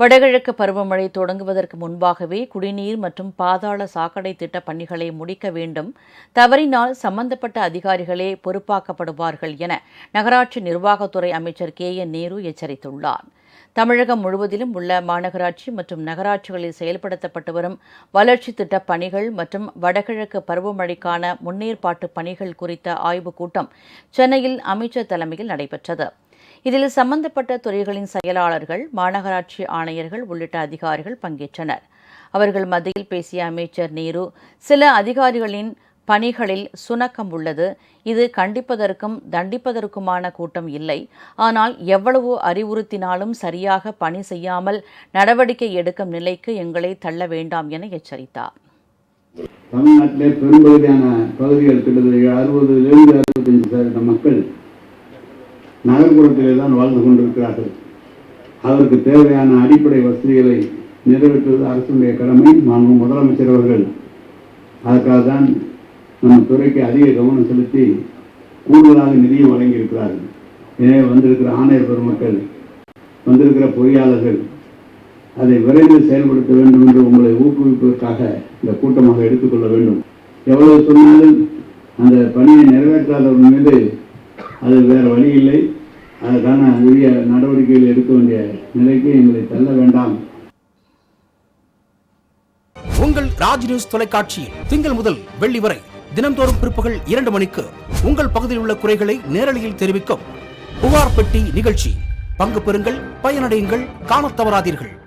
வடகிழக்கு பருவமழை தொடங்குவதற்கு முன்பாகவே குடிநீர் மற்றும் பாதாள சாக்கடை திட்ட பணிகளை முடிக்க வேண்டும். தவறினால் சம்பந்தப்பட்ட அதிகாரிகளே பொறுப்பாக்கப்படுவார்கள் என நகராட்சி நிர்வாகத்துறை அமைச்சர் கே என் நேரு எச்சரித்துள்ளார். தமிழகம் முழுவதிலும் உள்ள மாநகராட்சி மற்றும் நகராட்சிகளில் செயல்படுத்தப்பட்டு வரும் வளர்ச்சி திட்டப் பணிகள் மற்றும் வடகிழக்கு பருவமழைக்கான முன்னேற்பாட்டு பணிகள் குறித்த ஆய்வுக் கூட்டம் சென்னையில் அமைச்சர் தலைமையில் நடைபெற்றது. இதில் சம்பந்தப்பட்ட துறைகளின் செயலாளர்கள் மாநகராட்சி ஆணையர்கள் உள்ளிட்ட அதிகாரிகள் பங்கேற்றனர். அவர்கள் மத்தியில் பேசிய அமைச்சர் நேரு சில அதிகாரிகளின் பணிகளில் சுணக்கம் உள்ளது. இது கண்டிப்பதற்கும் தண்டிப்பதற்குமான கூட்டம் இல்லை. ஆனால் எவ்வளவு அறிவுறுத்தினாலும் சரியாக பணி செய்யாமல் நடவடிக்கை எடுக்கும் நிலைக்கு எங்களை தள்ள வேண்டாம் என எச்சரித்தார். தமிழ்நாட்டிலே பெரும்பகுதியான பகுதிகள் கிட்டத்தட்ட அறுபதுலேருந்து அறுபத்தஞ்சு சதவீத மக்கள் நகர்ப்புறத்திலே தான் வாழ்ந்து கொண்டிருக்கிறார்கள். அதற்கு தேவையான அடிப்படை வசதிகளை நிறைவேற்றுவது அரசுடைய கடமை மாண்பு முதலமைச்சர் அவர்கள். அதற்காக தான் நம் துறைக்கு அதிக கவனம் செலுத்தி கூடுதலாக நிதியும் வழங்கியிருக்கிறார்கள். எனவே வந்திருக்கிற ஆணையர் பெருமக்கள் வந்திருக்கிற பொறியாளர்கள் அதை விரைந்து செயல்படுத்த வேண்டும் என்று உங்களை ஊக்குவிப்பதற்காக இந்த கூட்டமாக எடுத்துக்கொள்ள வேண்டும். எவ்வளவு சொன்னாலும் அந்த பணியை நிறைவேற்றாதவர்கள் மீது அது வேறு வழி இல்லை. அதற்கான உரிய நடவடிக்கைகள் எடுக்க வேண்டிய நிலைக்கு எங்களை தள்ள வேண்டாம். உங்கள் ராஜ் நியூஸ் தொலைக்காட்சியில் திங்கள் முதல் வெள்ளி வரை தினம்தோறும் பிற்பகல் இரண்டு மணிக்கு உங்கள் பகுதியில் உள்ள குறைகளை நேரலையில் தெரிவிக்கும் புகார் பெட்டி நிகழ்ச்சி. பங்கு பெறுங்கள் பயனடையுங்கள் காணத் தவறாதீர்கள்.